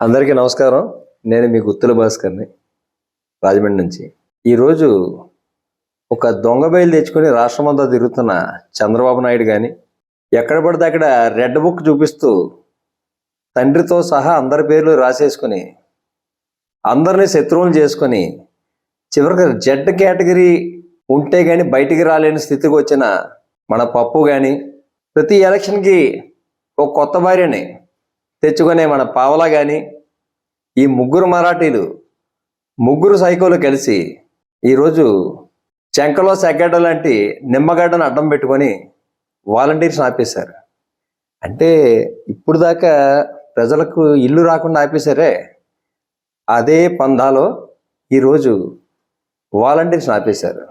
అందరికీ నమస్కారం. నేను మీ గుత్తుల భాస్కర్ని రాజమండ్రి నుంచి. ఈరోజు ఒక దొంగ బయలు తెచ్చుకొని రాష్ట్రమంతా తిరుగుతున్న చంద్రబాబు నాయుడు కానీ ఎక్కడ పడితే అక్కడ రెడ్ బుక్ చూపిస్తూ తండ్రితో సహా అందరి పేర్లు రాసేసుకొని అందరినీ శత్రువులు చేసుకొని చివరికి జెడ్ కేటగిరీ ఉంటే కానీ బయటికి రాలేని స్థితికి వచ్చిన మన పప్పు కానీ ప్రతి ఎలక్షన్కి ఒక కొత్త భార్యని తెచ్చుకునే మన పావలా కానీ ఈ ముగ్గురు మరాఠీలు ముగ్గురు సైకోలు కలిసి ఈరోజు చెంకలో సెగ్గడ్డ లాంటి నిమ్మగడ్డను అడ్డం పెట్టుకొని వాలంటీర్స్ ఆపేశారు. అంటే ఇప్పుడు దాకా ప్రజలకు ఇల్లు రాకుండా ఆపేశారే. అదే పందాలో ఈరోజు వాలంటీర్స్ ఆపేశారు.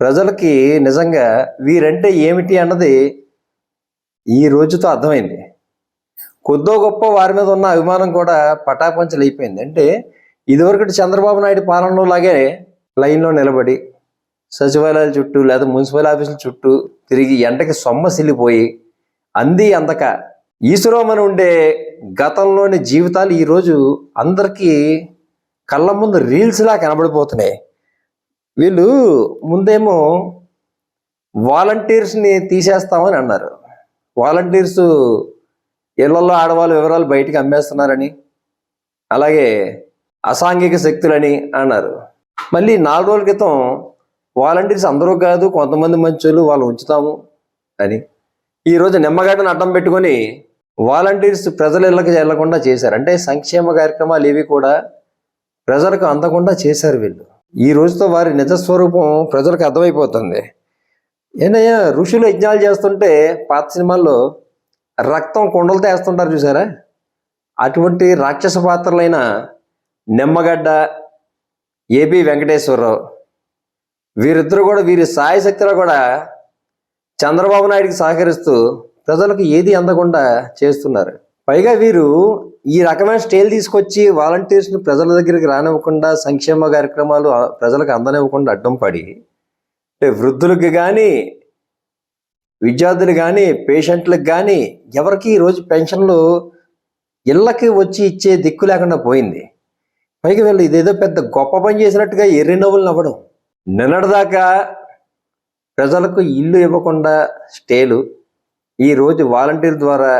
ప్రజలకి నిజంగా వీరంటే ఏమిటి అన్నది ఈ రోజుతో అర్థమైంది. కొద్దో గొప్ప వారి మీద ఉన్న అభిమానం కూడా పటాపంచలు అయిపోయింది అంటే ఇదివరకటి చంద్రబాబు నాయుడు పాలనలో లాగే లైన్లో నిలబడి సచివాలయాల చుట్టూ లేదా మున్సిపల్ ఆఫీసుల చుట్టూ తిరిగి ఎండకి సొమ్మ సిల్లిపోయి అంది అందక ఈశ్వరోమని ఉండే గతంలోని జీవితాలు ఈరోజు అందరికీ కళ్ళ ముందు రీల్స్లా కనబడిపోతున్నాయి. వీళ్ళు ముందేమో వాలంటీర్స్ని తీసేస్తామని అన్నారు. వాలంటీర్స్ ఇళ్ళలో ఆడవాళ్ళ వివరాలు బయటికి అమ్మేస్తున్నారని అలాగే అసాంఘిక శక్తులని అన్నారు. మళ్ళీ నాలుగు రోజుల క్రితం వాలంటీర్స్ అందరూ కాదు కొంతమంది మంచోళ్ళు వాళ్ళు ఉంచుతాము అని. ఈరోజు నిమ్మగడ్డను అడ్డం పెట్టుకొని వాలంటీర్స్ ప్రజల ఇళ్ళకి వెళ్ళకుండా చేశారు. అంటే సంక్షేమ కార్యక్రమాలు ఇవి కూడా ప్రజలకు అందకుండా చేశారు వీళ్ళు. ఈ రోజుతో వారి నిజస్వరూపం ప్రజలకు అర్థమైపోతుంది. ఏంటయ్యా ఋషులు యజ్ఞాలు చేస్తుంటే పాత సినిమాల్లో రక్తం కుండలతో వేస్తుంటారు చూసారా? అటువంటి రాక్షస పాత్రలైన నిమ్మగడ్డ ఏబి వెంకటేశ్వరరావు వీరిద్దరు కూడా వీరి సాయశక్తిలో కూడా చంద్రబాబు నాయుడికి సహకరిస్తూ ప్రజలకు ఏది అందకుండా చేస్తున్నారు. పైగా వీరు ఈ రకమైన స్టేలు తీసుకొచ్చి వాలంటీర్స్ని ప్రజల దగ్గరికి రానివ్వకుండా సంక్షేమ కార్యక్రమాలు ప్రజలకు అందనివ్వకుండా అడ్డం పడి అంటే వృద్ధులకు కానీ విద్యార్థులు కానీ పేషెంట్లకు కానీ ఎవరికి ఈరోజు పెన్షన్లు ఇళ్ళకి వచ్చి ఇచ్చే దిక్కు లేకుండా పోయింది. పైగా వీళ్ళు ఇదేదో పెద్ద గొప్ప పని చేసినట్టుగా ఎర్రి నవ్వులు నవ్వడం. నిన్నటిదాకా ప్రజలకు ఇల్లు ఇవ్వకుండా స్టేలు ఈరోజు వాలంటీర్ ద్వారా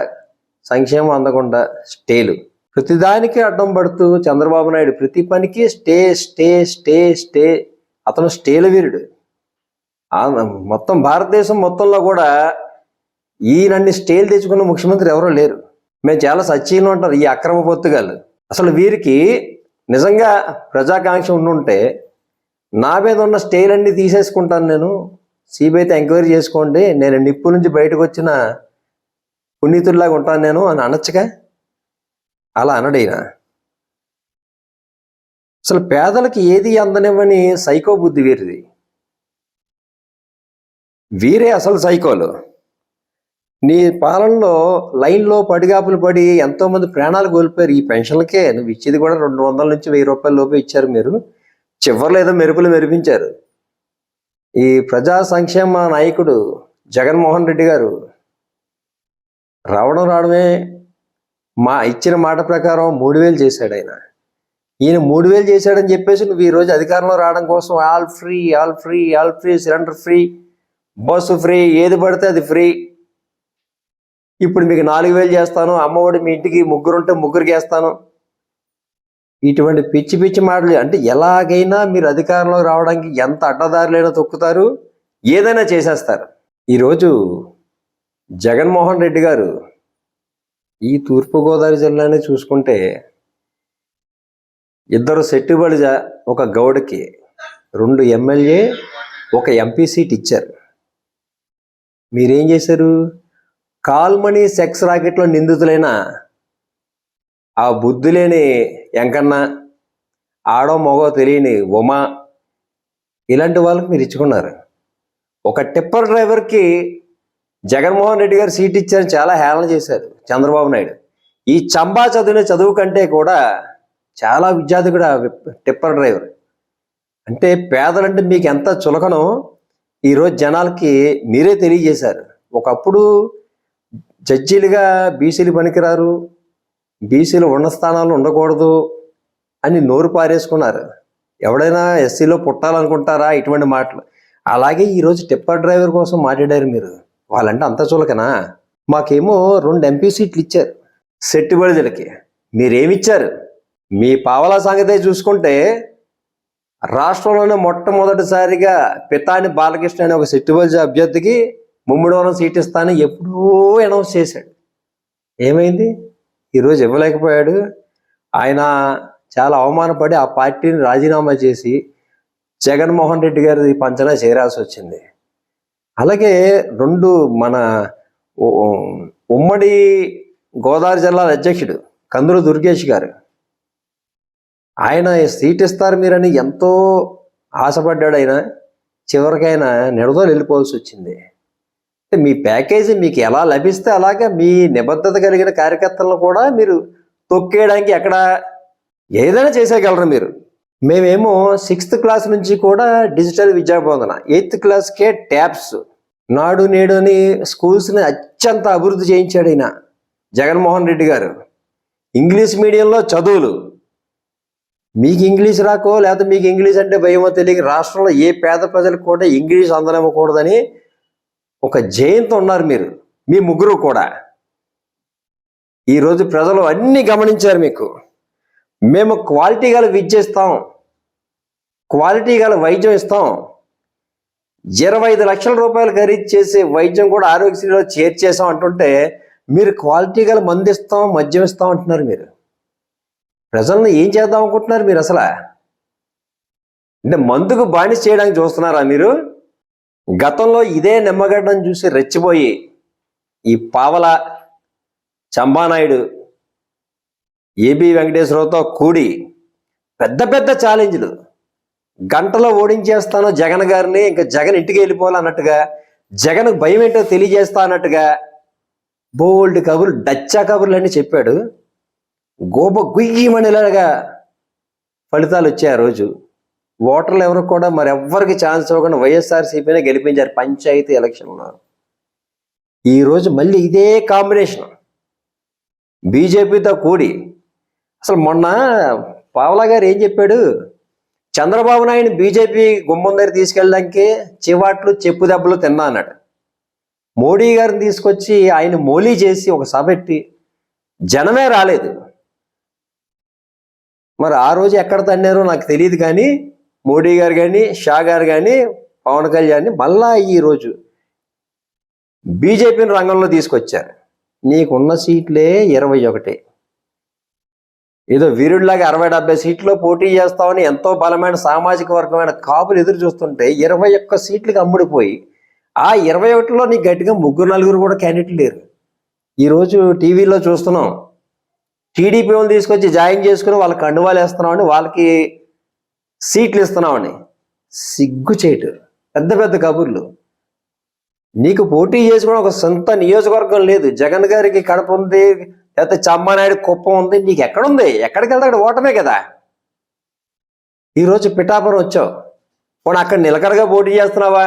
సంక్షేమం అందకుండా స్టేలు. ప్రతిదానికి అడ్డం పడుతూ చంద్రబాబు నాయుడు ప్రతి పనికి స్టే స్టే స్టే స్టే. అతను స్టేల వీరుడు. మొత్తం భారతదేశం మొత్తంలో కూడా ఈయనన్ని స్టేలు తెచ్చుకున్న ముఖ్యమంత్రి ఎవరూ లేరు. మేము చాలా సచ్చీలు ఉంటారు ఈ అక్రమ పొత్తుగాలు అసలు వీరికి నిజంగా ప్రజాకాంక్ష ఉండుంటే నా మీద ఉన్న స్టేలన్నీ తీసేసుకుంటాను నేను. సిబిఐతో ఎంక్వైరీ చేసుకోండి. నేను నిప్పు నుంచి బయటకు వచ్చిన పునీతుల్లాగా ఉంటాను నేను అని అనొచ్చుగా? అలా అనడైనా అసలు పేదలకి ఏది అందనివ్వని సైకో బుద్ధి వీరిది. వీరే అసలు సైకోలు. నీ పాలనలో లైన్లో పడిగాపులు పడి ఎంతోమంది ప్రాణాలు కోల్పోయారు. ఈ పెన్షన్లకే నువ్వు ఇచ్చేది కూడా రెండు వందల నుంచి వెయ్యి రూపాయల లోపే ఇచ్చారు మీరు. చివరిలో ఏదో మెరుపులు మెరిపించారు. ఈ ప్రజా సంక్షేమ నాయకుడు జగన్మోహన్ రెడ్డి గారు రావడం రావడమే మా ఇచ్చిన మాట ప్రకారం మూడు వేలు చేశాడు ఆయన. ఈయన మూడు వేలు చేశాడని చెప్పేసి నువ్వు ఈరోజు అధికారంలో రావడం కోసం all free all free all free cylinder free bus free ఏది పడితే అది ఫ్రీ. ఇప్పుడు మీకు నాలుగు వేలు చేస్తాను అమ్మఒడి మీ ఇంటికి ముగ్గురు ఉంటే ముగ్గురికి వేస్తాను. ఇటువంటి పిచ్చి పిచ్చి మాటలు అంటే ఎలాగైనా మీరు అధికారంలో రావడానికి ఎంత అడ్డదారులైనా తొక్కుతారు ఏదైనా చేసేస్తారు. ఈరోజు జగన్మోహన్ రెడ్డి గారు ఈ తూర్పుగోదావరి జిల్లాని చూసుకుంటే ఇద్దరు సెట్టుబడిజ ఒక గౌడకి రెండు ఎమ్మెల్యే ఒక ఎంపీ సీట్ ఇచ్చారు. మీరేం చేశారు? కాల్మనీ సెక్స్ రాకెట్లో నిందితులైన ఆ బుద్ధి లేని ఎంకన్న ఆడో మగో తెలియని ఉమా ఇలాంటి వాళ్ళకి మీరు ఇచ్చుకున్నారు. ఒక టిప్పర్ డ్రైవర్కి జగన్మోహన్ రెడ్డి గారు సీట్ ఇచ్చారని చాలా హేళన చేశారు చంద్రబాబు నాయుడు. ఈ చంబా చదివిన చదువు కంటే కూడా చాలా విద్యార్థి కూడా టిప్పర్ డ్రైవర్. అంటే పేదలంటే మీకు ఎంత చులకనో ఈరోజు జనాలకి మీరే తెలియజేశారు. ఒకప్పుడు జడ్జీలుగా బీసీలు పనికిరారు బీసీలు ఉన్న స్థానాలు ఉండకూడదు అని నోరు పారేసుకున్నారు. ఎవడైనా ఎస్సీలో పుట్టాలనుకుంటారా ఇటువంటి మాటలు? అలాగే ఈరోజు టిప్పర్ డ్రైవర్ కోసం మాట్లాడారు మీరు. వాళ్ళంటే అంత చులకనా? మాకేమో రెండు ఎంపీ సీట్లు ఇచ్చారు. సెట్టుబడిదలకి మీరేమిచ్చారు? మీ పావలా సంగతే చూసుకుంటే రాష్ట్రంలోనే మొట్టమొదటిసారిగా పితాని బాలకృష్ణ అనే ఒక సెట్టుబడి అభ్యర్థికి ముమ్మిడివరం సీట్ ఇస్తానని ఎప్పుడూ అనౌన్స్ చేశాడు. ఏమైంది? ఈరోజు ఇవ్వలేకపోయాడు. ఆయన చాలా అవమానపడి ఆ పార్టీని రాజీనామా చేసి జగన్మోహన్ రెడ్డి గారి పంచనా చేరాల్సి వచ్చింది. అలాగే రెండు మన ఉమ్మడి గోదావరి జిల్లా అధ్యక్షుడు కందులు దుర్గేష్ గారు ఆయన సీట్ ఇస్తారు మీరని ఎంతో ఆశపడ్డాడు ఆయన చివరికైనా నిడదోలు వెళ్ళిపోవాల్సి వచ్చింది. అంటే మీ ప్యాకేజీ మీకు ఎలా లభిస్తే అలాగే మీ నిబద్ధత కలిగిన కార్యకర్తలను కూడా మీరు తొక్కేయడానికి ఎక్కడ ఏదైనా చేసేయగలరు మీరు. మేమేమో సిక్స్త్ క్లాస్ నుంచి కూడా డిజిటల్ విద్యా బోధన ఎయిత్ క్లాస్కే ట్యాబ్స్ నాడు నేడు అని స్కూల్స్ని అత్యంత అభివృద్ధి చేయించాడు ఈయన జగన్మోహన్ రెడ్డి గారు. ఇంగ్లీష్ మీడియంలో చదువులు మీకు ఇంగ్లీష్ రాకో లేకపోతే మీకు ఇంగ్లీష్ అంటే భయమో తెలియక రాష్ట్రంలో ఏ పేద ప్రజలకు కూడా ఇంగ్లీష్ అందనివ్వకూడదని ఒక జయంతో ఉన్నారు మీరు మీ ముగ్గురు కూడా. ఈరోజు ప్రజలు అన్నీ గమనించారు మీకు. మేము క్వాలిటీ గల విద్య ఇస్తాం క్వాలిటీ గల వైద్యం ఇస్తాం. ఇరవై ఐదు లక్షల రూపాయలు ఖరీదు చేసే వైద్యం కూడా ఆరోగ్యశ్రీలో చేర్చేసాం అంటుంటే మీరు క్వాలిటీ గల మందిస్తాం మద్యం ఇస్తాం అంటున్నారు మీరు. ప్రజలను ఏం చేద్దాం అనుకుంటున్నారు మీరు అసలు? అంటే మందుకు బానిస చేయడానికి చూస్తున్నారా మీరు? గతంలో ఇదే నిమ్మగడ్డను చూసి రెచ్చిపోయి ఈ పావల చంబానాయుడు ఏబి వెంకటేశ్వరరావుతో కూడి పెద్ద పెద్ద ఛాలెంజ్లు. గంటలో ఓడించేస్తాను జగన్ గారిని ఇంకా జగన్ ఇంటికి వెళ్ళిపోవాలన్నట్టుగా జగన్ భయం ఏంటో తెలియజేస్తా అన్నట్టుగా బోల్డ్ కబుర్లు డచ్చా కబుర్లు అని చెప్పాడు. గోప గుయ్యమనేలాగా ఫలితాలు వచ్చాయి ఆ రోజు. ఓటర్లు ఎవరు కూడా మరి ఎవ్వరికి ఛాన్స్ ఇవ్వకుండా వైఎస్ఆర్సీపీనే గెలిపించారు. పంచాయతీ ఎలక్షన్లో ఈ రోజు మళ్ళీ ఇదే కాంబినేషన్. బీజేపీతో కూడి. అసలు మొన్న పావలా గారు ఏం చెప్పాడు? చంద్రబాబు నాయుడు బీజేపీ గుమ్మం దగ్గర తీసుకెళ్ళడానికి చివాట్లు చెప్పు దెబ్బలు తిన్నా అన్నాడు. మోడీ గారిని తీసుకొచ్చి ఆయన మోలీ చేసి ఒక సభ పెట్టి జనమే రాలేదు. మరి ఆ రోజు ఎక్కడ తన్నారో నాకు తెలియదు కానీ మోడీ గారు కానీ షా గారు కానీ పవన్ కళ్యాణ్ మళ్ళా ఈ రోజు బీజేపీని రంగంలో తీసుకొచ్చారు. నీకున్న సీట్లే ఇరవై ఒకటి. ఏదో వీరుడిలాగా అరవై డెబ్బై సీట్లో పోటీ చేస్తామని ఎంతో బలమైన సామాజిక వర్గమైన కాపులు ఎదురు చూస్తుంటే ఇరవై ఒక్క సీట్లకు అమ్ముడిపోయి ఆ ఇరవై ఒకటిలో నీకు గట్టిగా ముగ్గురు నలుగురు కూడా క్యాండిడేట్లు లేరు. ఈరోజు టీవీలో చూస్తున్నాం. టీడీపీ వాళ్ళు తీసుకొచ్చి జాయిన్ చేసుకుని వాళ్ళకి కండువాలు వేస్తున్నామని వాళ్ళకి సీట్లు ఇస్తున్నామని సిగ్గు చేయటు పెద్ద పెద్ద కబుర్లు. నీకు పోటీ చేసుకోవడం ఒక సొంత నియోజకవర్గం లేదు. జగన్ గారికి కడప ఉంది లేకపోతే చమ్మనాయుడు కుప్పం ఉంది నీకు ఎక్కడుంది ఎక్కడికి వెళ్తే అక్కడ ఓటమే కదా. ఈరోజు పిఠాపురం వచ్చావు. పోనీ అక్కడ నిలకడగా పోటీ చేస్తున్నావా?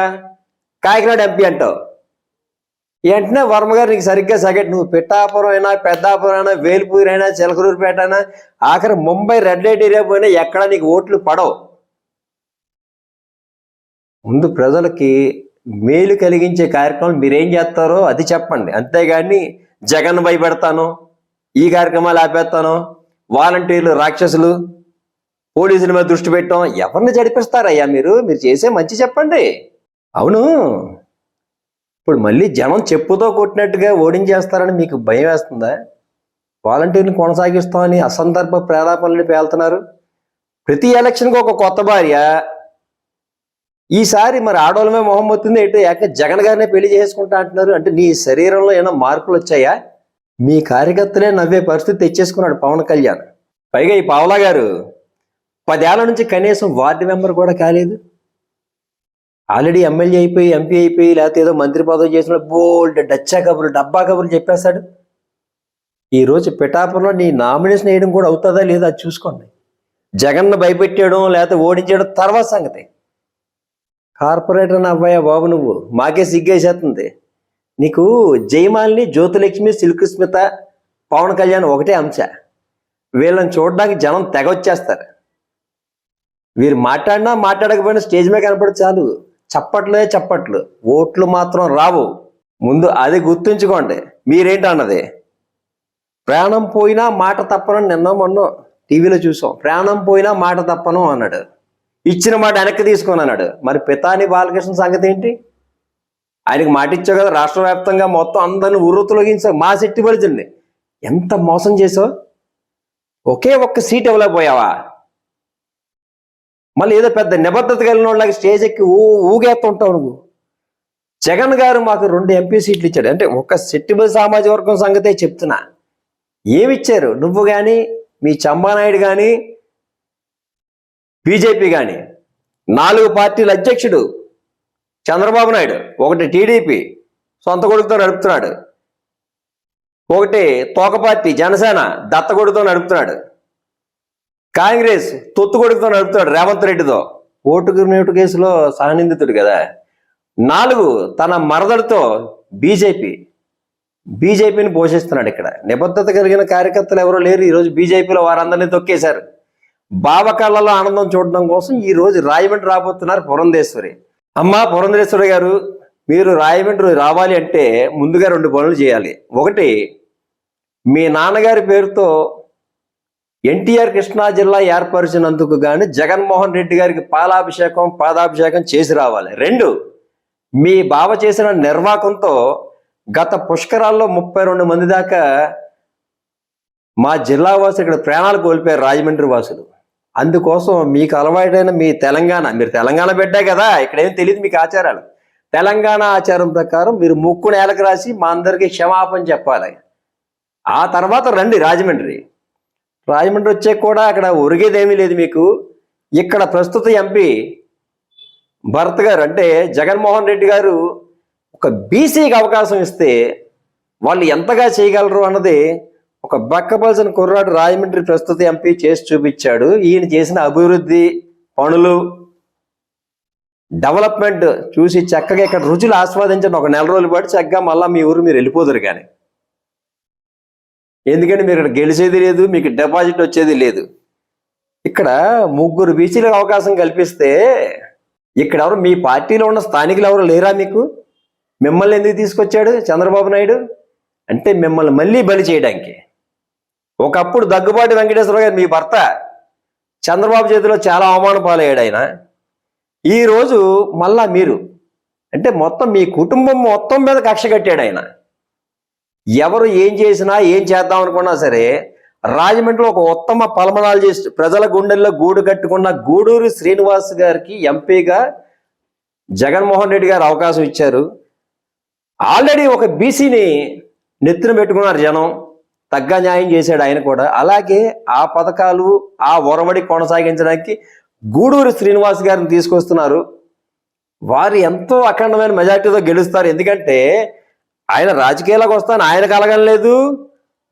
కాకినాడ ఎంపీ అంటావు. వెంటనే వర్మ గారు నీకు సరిగ్గా సగటు. నువ్వు పిట్టాపురం అయినా పెద్దాపురం అయినా వేలుపూరి అయినా చిలకలూరుపేట అయినా ఆఖరి ముంబై రెడ్ లైట్ ఏరియా పోయినా ఎక్కడ నీకు ఓట్లు పడవు. ముందు ప్రజలకి మేలు కలిగించే కార్యక్రమం మీరేం చేస్తారో అది చెప్పండి. అంతేగాని జగన్ భయపెడతాను ఈ కార్యక్రమాలు ఆపేస్తాను వాలంటీర్లు రాక్షసులు పోలీసుల మీద దృష్టి పెట్టాం. ఎవరిని జడిపిస్తారయ్యా మీరు? మీరు చేసే మంచి చెప్పండి. అవును. ఇప్పుడు మళ్ళీ జనం చెప్పుతో కొట్టినట్టుగా ఓడించేస్తారని మీకు భయం వేస్తుందా? వాలంటీర్ని కొనసాగిస్తామని అసందర్భ ప్రేలాపనలు పేలుతున్నారు. ప్రతి ఎలక్షన్కి ఒక కొత్త భార్య. ఈసారి మరి ఆడవాళ్ళమే మొహం వచ్చింది ఏంటి ఏక జగన్ గారినే పెళ్ళి చేసుకుంటా అంటున్నారు. అంటే నీ శరీరంలో ఏమైనా మార్పులు వచ్చాయా? మీ కార్యకర్తలే నవ్వే పరిస్థితి తెచ్చేసుకున్నాడు పవన్ కళ్యాణ్. పైగా ఈ పావలా గారు పదేళ్ళ నుంచి కనీసం వార్డు మెంబర్ కూడా కాలేదు. ఆల్రెడీ ఎమ్మెల్యే అయిపోయి ఎంపీ అయిపోయి లేకపోతే ఏదో మంత్రి పదవి చేసిన బోల్డ్ డచ్చా కబుర్లు డబ్బా కబుర్లు చెప్పేస్తాడు. ఈరోజు పిఠాపురంలో నీ నామినేషన్ వేయడం కూడా అవుతుందా లేదా అది చూసుకోండి. జగన్ను భయపెట్టేయడం లేకపోతే ఓడించడం తర్వాత సంగతి. కార్పొరేటర్ అబ్బాయా బాబు నువ్వు మాకే సిగ్గేసేస్తుంది. నీకు జయమాలిని జ్యోతిలక్ష్మి సిల్క్ స్మిత పవన్ కళ్యాణ్ ఒకటే అంశ. వీళ్ళని చూడడానికి జనం తెగ వచ్చేస్తారు. వీరు మాట్లాడినా మాట్లాడకపోయినా స్టేజ్ మీద కనపడి చాలు. చప్పట్లే చప్పట్లు ఓట్లు మాత్రం రావు. ముందు అది గుర్తుంచుకోండి మీరేంటి అన్నది ప్రాణం పోయినా మాట తప్పను నిన్న మొన్న టీవీలో చూసాం. ప్రాణం పోయినా మాట తప్పను అన్నాడు. ఇచ్చిన మాట వెనక్కి తీసుకొని అన్నాడు. మరి పితాని బాలకృష్ణ సంగతి ఏంటి ఆయనకి మాట ఇచ్చావు కదా రాష్ట్ర వ్యాప్తంగా మొత్తం అందరిని ఉర్రు తొలగించావు మా శక్తి పలిచింది ఎంత మోసం చేసావు? ఒకే ఒక్క సీట్ ఇవ్వలేకపోయావా? మళ్ళీ ఏదో పెద్ద నిబద్ధత కలిగిన వాళ్ళకి స్టేజ్ ఎక్కి ఊ ఊగేస్తుంటావు నువ్వు. జగన్ గారు మాకు రెండు ఎంపీ సీట్లు ఇచ్చాడు. అంటే ఒక సెట్టిబుల్ సామాజిక వర్గం సంగతే చెప్తున్నా. ఏమిచ్చారు? నువ్వు కానీ మీ చంబానాయుడు కానీ బీజేపీ కానీ నాలుగు పార్టీల అధ్యక్షుడు చంద్రబాబు నాయుడు ఒకటి టీడీపీ సొంత కొడుకుతో నడుపుతున్నాడు. ఒకటి తోక పార్టీ జనసేన దత్తగొడుతో నడుపుతున్నాడు. కాంగ్రెస్ తొత్తు నడుపుతాడు రేవంత్ రెడ్డితో. ఓటుకు నోటు కేసులో సహనిందితుడు కదా. నాలుగు తన మరదడితో బీజేపీ బీజేపీని పోషిస్తున్నాడు ఇక్కడ. నిబద్ధత కలిగిన కార్యకర్తలు ఎవరో లేరు. ఈరోజు బీజేపీలో వారందరినీ తొక్కేశారు. బావ కళ్ళలో ఆనందం చూడడం కోసం ఈ రోజు రాయమండ్రి రాబోతున్నారు పురంధేశ్వరి. అమ్మా పురంధేశ్వరి గారు మీరు రాయమండ్రి రావాలి అంటే ముందుగా రెండు పనులు చేయాలి. ఒకటి మీ నాన్నగారి పేరుతో ఎన్టీఆర్ కృష్ణా జిల్లా ఏర్పరిచినందుకు గాను జగన్మోహన్ రెడ్డి గారికి పాలాభిషేకం పాదాభిషేకం చేసి రావాలి. రెండు మీ బావ చేసిన నిర్వాకంతో గత పుష్కరాల్లో ముప్పై రెండు మంది దాకా మా జిల్లా వాసులు ఇక్కడ ప్రాణాలు కోల్పోయారు రాజమండ్రి వాసులు. అందుకోసం మీకు అలవాటైన మీ తెలంగాణ మీరు తెలంగాణ పెట్టే కదా ఇక్కడ ఏం తెలియదు మీకు ఆచారాలు. తెలంగాణ ఆచారం ప్రకారం మీరు ముక్కు నేలకు రాసి మా అందరికీ క్షమాపణ చెప్పాలి. ఆ తర్వాత రండి రాజమండ్రి. రాజమండ్రి వచ్చే కూడా అక్కడ ఒరిగేదేమీ లేదు మీకు. ఇక్కడ ప్రస్తుత ఎంపీ భరత్ గారు అంటే జగన్మోహన్ రెడ్డి గారు ఒక బీసీకి అవకాశం ఇస్తే వాళ్ళు ఎంతగా చేయగలరు అన్నది ఒక బక్కపల్సిన కుర్రాడు రాజమండ్రి ప్రస్తుత ఎంపీ చేసి చూపించాడు. ఈయన చేసిన అభివృద్ధి పనులు డెవలప్మెంట్ చూసి చక్కగా ఇక్కడ రుచులు ఆస్వాదించండి. ఒక నెల రోజులు పాటు చక్కగా మళ్ళీ మీ ఊరు మీరు వెళ్ళిపోదురు కానీ. ఎందుకంటే మీరు ఇక్కడ గెలిచేది లేదు మీకు డిపాజిట్ వచ్చేది లేదు. ఇక్కడ ముగ్గురు బీసీలకు అవకాశం కల్పిస్తే ఇక్కడ ఎవరు మీ పార్టీలో ఉన్న స్థానికులు ఎవరు లేరా మీకు? మిమ్మల్ని ఎందుకు తీసుకొచ్చాడు చంద్రబాబు నాయుడు? అంటే మిమ్మల్ని మళ్ళీ బలి చేయడానికి. ఒకప్పుడు దగ్గుబాటి వెంకటేశ్వర గారు మీ భర్త. చంద్రబాబు చేతిలో చాలా అవమాన పాలయ్యాడు ఆయన. ఈరోజు మళ్ళా మీరు. అంటే మొత్తం మీ కుటుంబం మొత్తం మీద కక్ష కట్టాడు ఆయన. ఎవరు ఏం చేసినా ఏం చేద్దాం అనుకున్నా సరే రాజమండ్రిలో ఒక ఉత్తమ పలమనాలు చేసి ప్రజల గుండెల్లో గూడు కట్టుకున్న గూడూరు శ్రీనివాస్ గారికి ఎంపీగా జగన్మోహన్ రెడ్డి గారు అవకాశం ఇచ్చారు. ఆల్రెడీ ఒక బీసీని నెత్తిన పెట్టుకున్నారు జనం. తగ్గ న్యాయం చేశాడు ఆయన కూడా. అలాగే ఆ పథకాలు ఆ ఒరవడి కొనసాగించడానికి గూడూరు శ్రీనివాస్ గారిని తీసుకొస్తున్నారు. వారు ఎంతో అఖండమైన మెజార్టీతో గెలుస్తారు. ఎందుకంటే ఆయన రాజకీయాలకు వస్తాను ఆయన కలగలేదు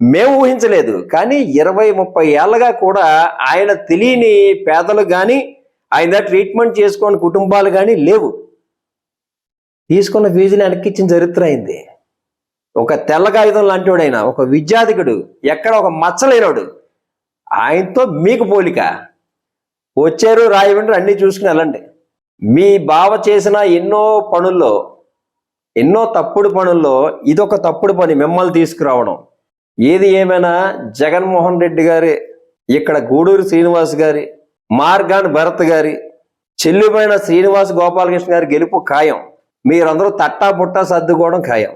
మేము ఊహించలేదు. కానీ ఇరవై ముప్పై ఏళ్ళగా కూడా ఆయన తెలియని పేదలు కానీ ఆయన ట్రీట్మెంట్ చేసుకుని కుటుంబాలు కానీ లేవు. తీసుకున్న ఫీజుని వెనక్కిచ్చిన చరిత్ర అయింది. ఒక తెల్ల కాగితం లాంటివాడు ఒక విద్యాధికుడు ఎక్కడ ఒక మచ్చలేనోడు ఆయనతో మీకు పోలిక. వచ్చారు రాయమండ్రి అన్ని చూసుకుని వెళ్ళండి. మీ బావ చేసిన ఎన్నో పనుల్లో ఎన్నో తప్పుడు పనుల్లో ఇదొక తప్పుడు పని మిమ్మల్ని తీసుకురావడం. ఏది ఏమైనా జగన్మోహన్ రెడ్డి గారి ఇక్కడ గూడూరు శ్రీనివాస్ గారి మార్గాన్ భరత్ గారి చెల్లిపోయిన శ్రీనివాస్ గోపాలకృష్ణ గారి గెలుపు ఖాయం. మీరందరూ తట్టా పుట్టా సర్దుకోవడం ఖాయం.